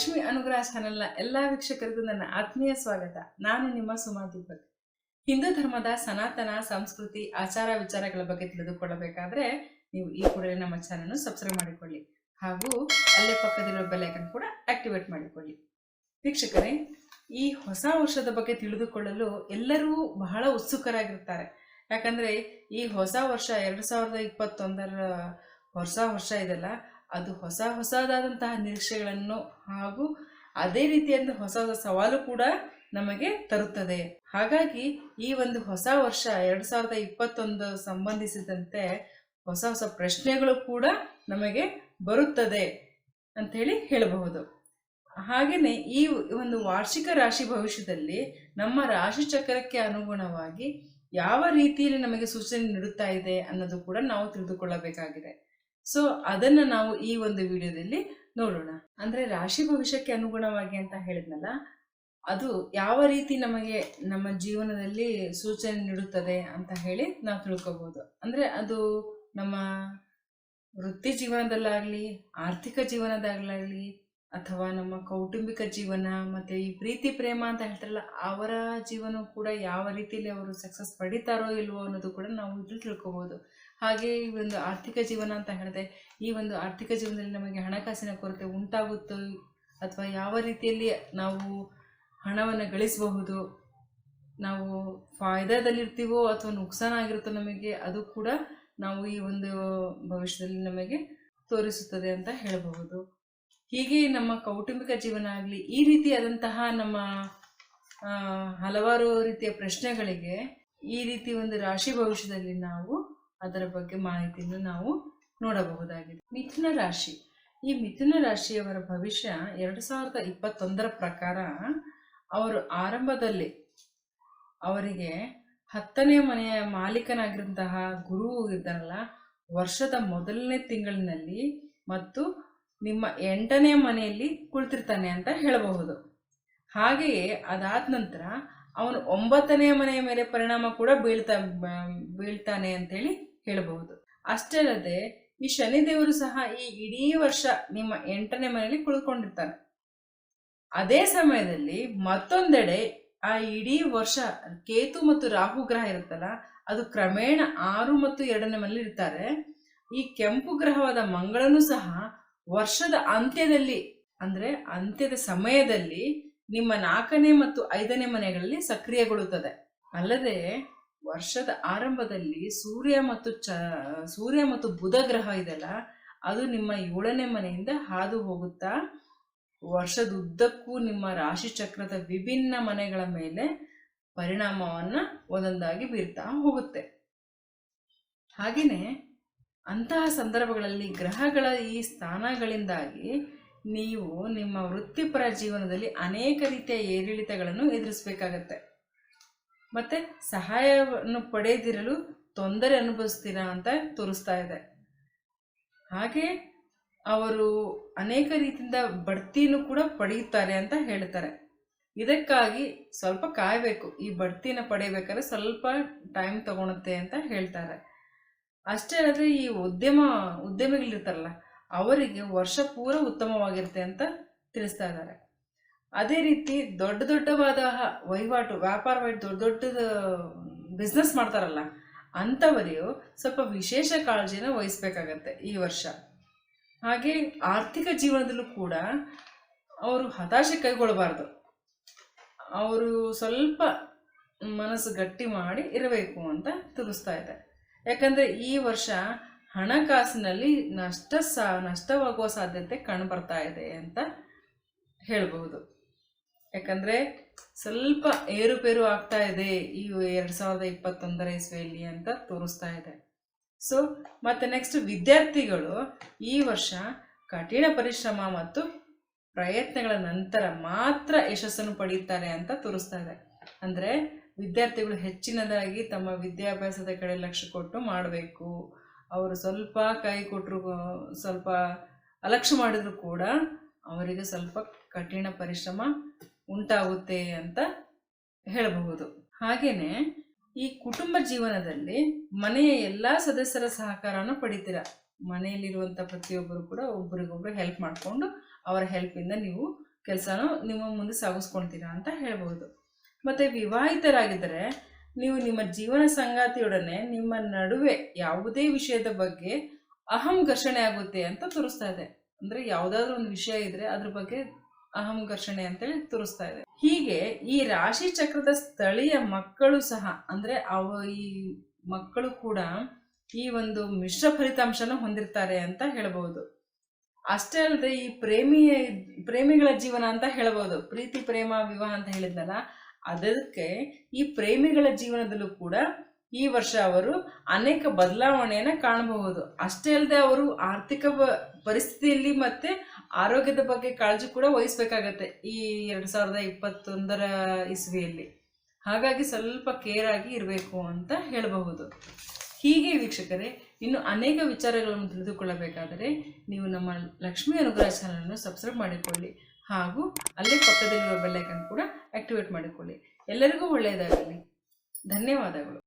ಲಕ್ಷ್ಮಿ ಅನುಗ್ರಹ ಚಾನೆಲ್ನ ಎಲ್ಲ ವೀಕ್ಷಕರಿಗೂ ನನ್ನ ಆತ್ಮೀಯ ಸ್ವಾಗತ. ನಾನು ನಿಮ್ಮ ಸುಮಾ ಹಿಂದೂ ಧರ್ಮದ ಸನಾತನ, ಸಂಸ್ಕೃತಿ, ಆಚಾರ ವಿಚಾರಗಳ ಬಗ್ಗೆ ತಿಳಿದುಕೊಳ್ಳಬೇಕಾದ್ರೆ ನೀವು ಈ ಕೂಡಲೇ ನಮ್ಮ ಚಾನಲ್ ಸಬ್ಸ್ಕ್ರೈಬ್ ಮಾಡಿಕೊಳ್ಳಿ. ಹಾಗೂ ಅಲ್ಲೇ ಪಕ್ಕದಲ್ಲಿರೋ ಬೆಲೈಕನ್ ಕೂಡ ಆಕ್ಟಿವೇಟ್ ಮಾಡಿಕೊಳ್ಳಿ. ವೀಕ್ಷಕರೇ, ಈ ಹೊಸ ವರ್ಷದ ಬಗ್ಗೆ ತಿಳಿದುಕೊಳ್ಳಲು ಎಲ್ಲರೂ ಬಹಳ ಉತ್ಸುಕರಾಗಿರ್ತಾರೆ. ಯಾಕಂದ್ರೆ ಈ ಹೊಸ ವರ್ಷ ಎರಡು ಸಾವಿರದ ಇಪ್ಪತ್ತೊಂದರ ಹೊಸ ವರ್ಷ ಇದೆಲ್ಲ. ಅದು ಹೊಸ ಹೊಸದಾದಂತಹ ನಿರೀಕ್ಷೆಗಳನ್ನು ಹಾಗೂ ಅದೇ ರೀತಿಯಾದ ಹೊಸ ಹೊಸ ಸವಾಲು ಕೂಡ ನಮಗೆ ತರುತ್ತದೆ. ಹಾಗಾಗಿ ಈ ಒಂದು ಹೊಸ ವರ್ಷ ಎರಡು ಸಾವಿರದ ಇಪ್ಪತ್ತೊಂದು ಸಂಬಂಧಿಸಿದಂತೆ ಹೊಸ ಹೊಸ ಪ್ರಶ್ನೆಗಳು ಕೂಡ ನಮಗೆ ಬರುತ್ತದೆ ಅಂತ ಹೇಳಿ ಹೇಳಬಹುದು. ಹಾಗೆಯೇ ಈ ಒಂದು ವಾರ್ಷಿಕ ರಾಶಿ ಭವಿಷ್ಯದಲ್ಲಿ ನಮ್ಮ ರಾಶಿ ಚಕ್ರಕ್ಕೆ ಅನುಗುಣವಾಗಿ ಯಾವ ರೀತಿಯಲ್ಲಿ ನಮಗೆ ಸೂಚನೆ ನೀಡುತ್ತಾ ಇದೆ ಅನ್ನೋದು ಕೂಡ ನಾವು ತಿಳಿದುಕೊಳ್ಳಬೇಕಾಗಿದೆ. ಸೊ ಅದನ್ನ ನಾವು ಈ ಒಂದು ವಿಡಿಯೋದಲ್ಲಿ ನೋಡೋಣ. ಅಂದ್ರೆ ರಾಶಿ ಭವಿಷ್ಯಕ್ಕೆ ಅನುಗುಣವಾಗಿ ಅಂತ ಹೇಳಿದ್ನಲ್ಲ, ಅದು ಯಾವ ರೀತಿ ನಮಗೆ ನಮ್ಮ ಜೀವನದಲ್ಲಿ ಸೂಚನೆ ನೀಡುತ್ತದೆ ಅಂತ ಹೇಳಿ ನಾವು ತಿಳ್ಕೊಬಹುದು ಅಂದ್ರೆ ಅದು ನಮ್ಮ ವೃತ್ತಿ ಜೀವನದಲ್ಲಾಗಲಿ, ಆರ್ಥಿಕ ಜೀವನದಾಗ್ಲಾಗ್ಲಿ ಅಥವಾ ನಮ್ಮ ಕೌಟುಂಬಿಕ ಜೀವನ ಮತ್ತೆ ಈ ಪ್ರೀತಿ, ಪ್ರೇಮ ಅಂತ ಹೇಳ್ತಾರಲ್ಲ, ಅವರ ಜೀವನ ಕೂಡ ಯಾವ ರೀತಿಯಲ್ಲಿ ಅವರು ಸಕ್ಸಸ್ ಪಡಿತಾರೋ ಇಲ್ವೋ ಅನ್ನೋದು ಕೂಡ ನಾವು ಇದ್ರಲ್ಲಿ ತಿಳ್ಕೊಬಹುದು ಹಾಗೆ ಈ ಒಂದು ಆರ್ಥಿಕ ಜೀವನ ಅಂತ ಹೇಳಿದೆ ಈ ಒಂದು ಆರ್ಥಿಕ ಜೀವನದಲ್ಲಿ ನಮಗೆ ಹಣಕಾಸಿನ ಕೊರತೆ ಉಂಟಾಗುತ್ತೋ ಅಥವಾ ಯಾವ ರೀತಿಯಲ್ಲಿ ನಾವು ಹಣವನ್ನು ಗಳಿಸಬಹುದು, ನಾವು ಫಾಯ್ದಾದಲ್ಲಿರ್ತೀವೋ ಅಥವಾ ನುಕ್ಸಾನ ಆಗಿರುತ್ತೋ ನಮಗೆ, ಅದು ಕೂಡ ನಾವು ಈ ಒಂದು ಭವಿಷ್ಯದಲ್ಲಿ ನಮಗೆ ತೋರಿಸುತ್ತದೆ ಅಂತ ಹೇಳಬಹುದು. ಹೀಗೆ ನಮ್ಮ ಕೌಟುಂಬಿಕ ಜೀವನ ಆಗಲಿ, ಈ ರೀತಿಯಾದಂತಹ ನಮ್ಮ ಹಲವಾರು ರೀತಿಯ ಪ್ರಶ್ನೆಗಳಿಗೆ ಈ ರೀತಿ ಒಂದು ರಾಶಿ ಭವಿಷ್ಯದಲ್ಲಿ ನಾವು ಅದರ ಬಗ್ಗೆ ಮಾಹಿತಿಯನ್ನು ನಾವು ನೋಡಬಹುದಾಗಿದೆ. ಮಿಥುನ ರಾಶಿ. ಈ ಮಿಥುನ ರಾಶಿಯವರ ಭವಿಷ್ಯ ಎರಡು ಸಾವಿರದ ಇಪ್ಪತ್ತೊಂದರ ಪ್ರಕಾರ ಅವರು ಆರಂಭದಲ್ಲಿ ಅವರಿಗೆ ಹತ್ತನೇ ಮನೆಯ ಮಾಲೀಕನಾಗಿರುವಂತಹ ಗುರು ಇದ್ದಾರಲ್ಲ, ವರ್ಷದ ಮೊದಲನೇ ತಿಂಗಳಿನಲ್ಲಿ ಮತ್ತು ನಿಮ್ಮ ಎಂಟನೇ ಮನೆಯಲ್ಲಿ ಕುಳಿತಿರ್ತಾನೆ ಅಂತ ಹೇಳಬಹುದು. ಹಾಗೆಯೇ ಅದಾದ ನಂತರ ಅವನು ಒಂಬತ್ತನೆಯ ಮನೆಯ ಮೇಲೆ ಪರಿಣಾಮ ಕೂಡ ಬೀಳ್ತಾ, ಬೀಳ್ತಾನೆ ಅಂತೇಳಿ ಹೇಳಬಹುದು. ಅಷ್ಟೇ ಅಲ್ಲದೆ ಈ ಶನಿದೇವರು ಸಹ ಈ ಇಡೀ ವರ್ಷ ನಿಮ್ಮ ಎಂಟನೇ ಮನೆಯಲ್ಲಿ ಕುಳಿತುಕೊಂಡಿರ್ತಾನೆ. ಅದೇ ಸಮಯದಲ್ಲಿ ಮತ್ತೊಂದೆಡೆ ಆ ಇಡೀ ವರ್ಷ ಕೇತು ಮತ್ತು ರಾಹು ಗ್ರಹ ಇರುತ್ತಲ್ಲ, ಅದು ಕ್ರಮೇಣ ಆರು ಮತ್ತು ಎರಡನೇ ಮನೆಯಲ್ಲಿ ಇರ್ತಾರೆ. ಈ ಕೆಂಪು ಗ್ರಹವಾದ ಮಂಗಳನು ಸಹ ವರ್ಷದ ಅಂತ್ಯದಲ್ಲಿ, ಅಂದ್ರೆ ಅಂತ್ಯದ ಸಮಯದಲ್ಲಿ ನಿಮ್ಮ ನಾಲ್ಕನೇ ಮತ್ತು ಐದನೇ ಮನೆಗಳಲ್ಲಿ ಸಕ್ರಿಯಗೊಳ್ಳುತ್ತದೆ. ಅಲ್ಲದೆ ವರ್ಷದ ಆರಂಭದಲ್ಲಿ ಸೂರ್ಯ ಮತ್ತು ಚ, ಸೂರ್ಯ ಮತ್ತು ಬುಧ ಗ್ರಹ ಇದೆಲ್ಲ, ಅದು ನಿಮ್ಮ ಏಳನೇ ಮನೆಯಿಂದ ಹಾದು ಹೋಗುತ್ತಾ, ವರ್ಷದುದ್ದಕ್ಕೂ ನಿಮ್ಮ ರಾಶಿ ಚಕ್ರದ ವಿಭಿನ್ನ ಮನೆಗಳ ಮೇಲೆ ಪರಿಣಾಮವನ್ನ ಒಂದೊಂದಾಗಿ ಬೀರ್ತಾ ಹೋಗುತ್ತೆ. ಹಾಗೆಯೇ ಅಂತಹ ಸಂದರ್ಭಗಳಲ್ಲಿ ಗ್ರಹಗಳ ಈ ಸ್ಥಾನಗಳಿಂದಾಗಿ ನೀವು ನಿಮ್ಮ ವೃತ್ತಿಪರ ಜೀವನದಲ್ಲಿ ಅನೇಕ ರೀತಿಯ ಏರಿಳಿತಗಳನ್ನು ಎದುರಿಸಬೇಕಾಗತ್ತೆ. ಮತ್ತೆ ಸಹಾಯವನ್ನು ಪಡೆದಿರಲು ತೊಂದರೆ ಅನುಭವಿಸ್ತೀರಾ ಅಂತ ತೋರಿಸ್ತಾ ಇದೆ. ಹಾಗೆ ಅವರು ಅನೇಕ ರೀತಿಯಿಂದ ಬಡ್ತಿನೂ ಕೂಡ ಪಡೆಯುತ್ತಾರೆ ಅಂತ ಹೇಳ್ತಾರೆ. ಇದಕ್ಕಾಗಿ ಸ್ವಲ್ಪ ಕಾಯಬೇಕು. ಈ ಬಡ್ತಿನ ಪಡೆಯಬೇಕಾದ್ರೆ ಸ್ವಲ್ಪ ಟೈಮ್ ತಗೊಳುತ್ತೆ ಅಂತ ಹೇಳ್ತಾರೆ. ಅಷ್ಟೇ ಅಲ್ಲದೆ ಈ ಉದ್ಯಮ, ಉದ್ಯಮಿಗಳಿರ್ತಾರಲ್ಲ, ಅವರಿಗೆ ವರ್ಷ ಪೂರ ಉತ್ತಮವಾಗಿರುತ್ತೆ ಅಂತ ತಿಳಿಸ್ತಾ ಇದ್ದಾರೆ. ಅದೇ ರೀತಿ ದೊಡ್ಡ ದೊಡ್ಡವಾದ ವಹಿವಾಟು ವ್ಯಾಪಾರ ವಹಿವಾಟು ದೊಡ್ಡ ದೊಡ್ಡದ ಬಿಸ್ನೆಸ್ ಮಾಡ್ತಾರಲ್ಲ ಅಂಥವರಿಗೂ ಸ್ವಲ್ಪ ವಿಶೇಷ ಕಾಳಜಿನ ವಹಿಸ್ಬೇಕಾಗತ್ತೆ ಈ ವರ್ಷ. ಹಾಗೆ ಆರ್ಥಿಕ ಜೀವನದಲ್ಲೂ ಕೂಡ ಅವರು ಹತಾಶೆ ಕೈಗೊಳ್ಳಬಾರ್ದು. ಅವರು ಸ್ವಲ್ಪ ಮನಸ್ಸು ಗಟ್ಟಿ ಮಾಡಿ ಇರಬೇಕು ಅಂತ ತಿಳಿಸ್ತಾ ಇದೆ. ಯಾಕಂದರೆ ಈ ವರ್ಷ ಹಣಕಾಸಿನಲ್ಲಿ ನಷ್ಟ ಸಾ, ನಷ್ಟವಾಗುವ ಸಾಧ್ಯತೆ ಕಂಡುಬರ್ತಾ ಇದೆ ಅಂತ ಹೇಳ್ಬಹುದು. ಯಾಕಂದರೆ ಸ್ವಲ್ಪ ಏರುಪೇರು ಆಗ್ತಾ ಇದೆ ಈ ಎರಡು ಸಾವಿರದ ಇಪ್ಪತ್ತೊಂದರ ಇಸ್ವಿಯಲ್ಲಿ ಅಂತ ತೋರಿಸ್ತಾ ಇದೆ. ಸೊ ಮತ್ತು ನೆಕ್ಸ್ಟ್ ವಿದ್ಯಾರ್ಥಿಗಳು ಈ ವರ್ಷ ಕಠಿಣ ಪರಿಶ್ರಮ ಮತ್ತು ಪ್ರಯತ್ನಗಳ ನಂತರ ಮಾತ್ರ ಯಶಸ್ಸನ್ನು ಪಡೆಯುತ್ತಾರೆ ಅಂತ ತೋರಿಸ್ತಾ ಇದೆ. ಅಂದರೆ ವಿದ್ಯಾರ್ಥಿಗಳು ಹೆಚ್ಚಿನದಾಗಿ ತಮ್ಮ ವಿದ್ಯಾಭ್ಯಾಸದ ಕಡೆ ಲಕ್ಷ್ಯ ಕೊಟ್ಟು ಮಾಡಬೇಕು. ಅವರು ಸ್ವಲ್ಪ ಕೈ ಕೊಟ್ಟರು ಸ್ವಲ್ಪ ಅಲಕ್ಷ್ಯ ಮಾಡಿದ್ರು ಕೂಡ ಅವರಿಗೆ ಸ್ವಲ್ಪ ಕಠಿಣ ಪರಿಶ್ರಮ ಉಂಟಾಗುತ್ತೆ ಅಂತ ಹೇಳಬಹುದು. ಹಾಗೆಯೇ ಈ ಕುಟುಂಬ ಜೀವನದಲ್ಲಿ ಮನೆಯ ಎಲ್ಲ ಸದಸ್ಯರ ಸಹಕಾರವನ್ನು ಪಡಿತೀರ. ಮನೆಯಲ್ಲಿರುವಂಥ ಪ್ರತಿಯೊಬ್ಬರು ಕೂಡ ಒಬ್ರಿಗೊಬ್ರು ಹೆಲ್ಪ್ ಮಾಡಿಕೊಂಡು ಅವರ ಹೆಲ್ಪಿಂದ ನೀವು ಕೆಲಸನೂ ನಿಮ್ಮ ಮುಂದೆ ಸಾಗಿಸ್ಕೊಳ್ತೀರಾ ಅಂತ ಹೇಳ್ಬೋದು ಮತ್ತು ವಿವಾಹಿತರಾಗಿದ್ದರೆ ನೀವು ನಿಮ್ಮ ಜೀವನ ಸಂಗಾತಿಯೊಡನೆ ನಿಮ್ಮ ನಡುವೆ ಯಾವುದೇ ವಿಷಯದ ಬಗ್ಗೆ ಅಹಂ ಘರ್ಷಣೆ ಆಗುತ್ತೆ ಅಂತ ತೋರಿಸ್ತಾ ಇದೆ. ಅಂದರೆ ಯಾವುದಾದ್ರೂ ಒಂದು ವಿಷಯ ಇದ್ರೆ ಅದ್ರ ಬಗ್ಗೆ ಅಹಂ ಘರ್ಷಣೆ ಅಂತೇಳಿ ತೋರಿಸ್ತಾ ಇದೆ. ಹೀಗೆ ಈ ರಾಶಿ ಚಕ್ರದ ಸ್ಥಳೀಯ ಮಕ್ಕಳು ಸಹ, ಅಂದರೆ ಅವ ಈ ಮಕ್ಕಳು ಕೂಡ ಈ ಒಂದು ಮಿಶ್ರ ಫಲಿತಾಂಶನ ಹೊಂದಿರ್ತಾರೆ ಅಂತ ಹೇಳಬಹುದು. ಅಷ್ಟೇ ಅಲ್ಲದೆ ಈ ಪ್ರೇಮಿ ಪ್ರೇಮಿಗಳ ಜೀವನ ಅಂತ ಹೇಳಬಹುದು. ಪ್ರೀತಿ, ಪ್ರೇಮ, ವಿವಾಹ ಅಂತ ಹೇಳಿದ್ನಲ್ಲ ಅದಕ್ಕೆ ಈ ಪ್ರೇಮಿಗಳ ಜೀವನದಲ್ಲೂ ಕೂಡ ಈ ವರ್ಷ ಅವರು ಅನೇಕ ಬದಲಾವಣೆಯನ್ನು ಕಾಣಬಹುದು. ಅಷ್ಟೇ ಅಲ್ಲದೆ ಅವರು ಆರ್ಥಿಕ ಪರಿಸ್ಥಿತಿಯಲ್ಲಿ ಮತ್ತೆ ಆರೋಗ್ಯದ ಬಗ್ಗೆ ಕಾಳಜಿ ಕೂಡ ವಹಿಸ್ಬೇಕಾಗತ್ತೆ ಈ ಎರಡು ಸಾವಿರದ ಇಪ್ಪತ್ತೊಂದರ ಇಸ್ವಿಯಲ್ಲಿ. ಹಾಗಾಗಿ ಸ್ವಲ್ಪ ಕೇರ್ ಆಗಿ ಇರಬೇಕು ಅಂತ ಹೇಳಬಹುದು. ಹೀಗೆ ವೀಕ್ಷಕರೇ, ಇನ್ನು ಅನೇಕ ವಿಚಾರಗಳನ್ನು ತಿಳಿದುಕೊಳ್ಳಬೇಕಾದರೆ ನೀವು ನಮ್ಮ ಲಕ್ಷ್ಮೀ ಅನುಗ್ರಹ ಚಾನಲನ್ನು ಸಬ್ಸ್ಕ್ರೈಬ್ ಮಾಡಿಕೊಳ್ಳಿ. ಹಾಗೂ ಅಲ್ಲೇ ಪಕ್ಕದಲ್ಲಿರುವ ಬೆಲ್ಲೈಕನ್ ಕೂಡ ಆಕ್ಟಿವೇಟ್ ಮಾಡಿಕೊಳ್ಳಿ. ಎಲ್ಲರಿಗೂ ಒಳ್ಳೆಯದಾಗಲಿ. ಧನ್ಯವಾದಗಳು.